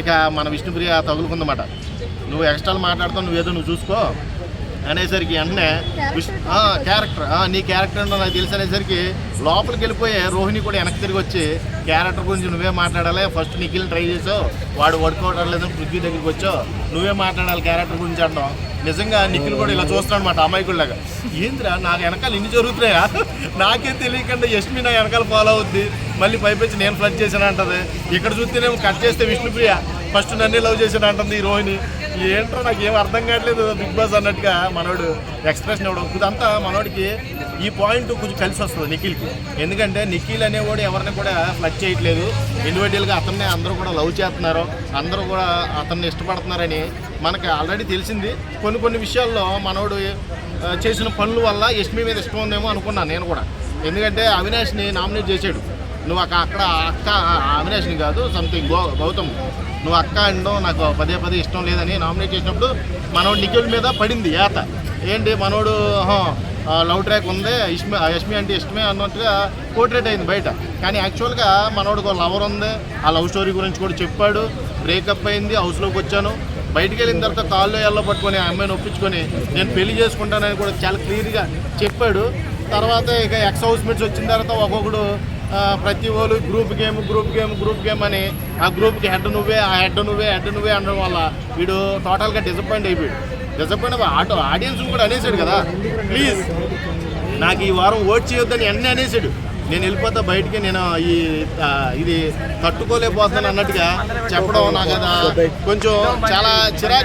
ఇక మన విష్ణుప్రియ తగులుకుందన్నమాట. నువ్వు ఎక్స్ట్రాలు మాట్లాడుతావు నువ్వేదో నువ్వు చూసుకో అనేసరికి వెంటనే క్యారెక్టర్ నీ క్యారెక్టర్ నాకు తెలుసు అనేసరికి లోపలికి వెళ్ళిపోయే రోహిణి కూడా వెనక్కి తిరిగి వచ్చి క్యారెక్టర్ గురించి నువ్వే మాట్లాడాలి ఫస్ట్ నిఖిల్ని ట్రై చేసావు వాడు వర్కౌట్ అవ్వలేదని పృథ్వీ దగ్గరికి వచ్చావు నువ్వే మాట్లాడాలి క్యారెక్టర్ గురించి అంటాం. నిజంగా నిఖిల్ కూడా ఇలా చూస్తున్నాడు అనమాట అమాయకుల్లాగా. ఏంద్రా నాకు వెనకాల ఇన్ని జరుగుతున్నాయా? నాకే తెలియకుండా యష్మి నా వెనకాల ఫాలో అవుద్ది. మళ్ళీ పైపెచ్చి నేను ఫ్లడ్ చేశాను అంటది. ఇక్కడ చూస్తేనేమో కట్ చేస్తే విష్ణుప్రియ ఫస్ట్ నన్నే లవ్ చేశాను అంటుంది ఈ రోహిణి. ఏంటో నాకు ఏం అర్థం కావట్లేదు బిగ్ బాస్ అన్నట్టుగా మనోడు ఎక్స్ప్రెషన్ ఇవ్వడం. ఇదంతా మనోడికి ఈ పాయింట్ కొంచెం కలిసి వస్తుంది నిఖిల్కి. ఎందుకంటే నిఖిల్ అనేవాడు ఎవరిని కూడా ఫ్లడ్ చేయట్లేదు. ఇండివిజువల్గా అతన్ని అందరూ కూడా లవ్ చేస్తున్నారు. అందరూ కూడా అతన్ని ఇష్టపడుతున్నారని మనకి ఆల్రెడీ తెలిసింది. కొన్ని కొన్ని విషయాల్లో మనోడు చేసిన పనుల వల్ల యష్మి మీద ఇష్టం ఉందేమో అనుకున్నాను నేను కూడా. ఎందుకంటే అవినాష్ని నామినేట్ చేశాడు. నువ్వు అక్క అక్కడ అక్క ఆ, కాదు సంథింగ్ గౌ గౌతమ్. నువ్వు అక్క అండో నాకు పదే పదే ఇష్టం లేదని నామినేట్ చేసినప్పుడు మనోడు నిఖిల్ మీద పడింది ఏత ఏంటి మనోడు లవ్ ట్రాక్ ఉంది ఇష్మి యష్మి అంటే ఇష్టమే అన్నట్టుగా పోర్ట్రేట్ అయింది బయట. కానీ యాక్చువల్గా మనోడికి ఒక లవర్ ఉంది ఆ లవ్ స్టోరీ గురించి కూడా చెప్పాడు బ్రేకప్ అయింది హౌస్లోకి వచ్చాను. బయటికి వెళ్ళిన తర్వాత తాళ్ళు ఎల్లో పట్టుకొని ఆ అమ్మాయిని ఒప్పించుకొని నేను పెళ్ళి చేసుకుంటానని కూడా చాలా క్లియర్గా చెప్పాడు. తర్వాత ఇక ఎక్స్ హౌస్ మేట్స్ వచ్చిన తర్వాత ఒక్కొక్కడు ప్రతి వాళ్ళు group game group game group game అని ఆ గ్రూప్కి హెడ్ నువ్వే ఆ హెడ్ నువ్వే హెడ్ నువ్వే అనడం వల్ల వీడు టోటల్గా డిసప్పాయింట్ అయిపోయాడు. డిసప్పాయింట్ ఆటో ఆడియన్స్ కూడా అనేసాడు కదా. ప్లీజ్ నాకు ఈ వారం ఓట్ చేయొద్దని అన్నీ అనేసాడు. నేను వెళ్ళిపోతా బయటికి నేను ఈ ఇది తట్టుకోలేకపోతున్నాను అన్నట్టుగా చెప్పడం నాకు కొంచెం చాలా చిరాకు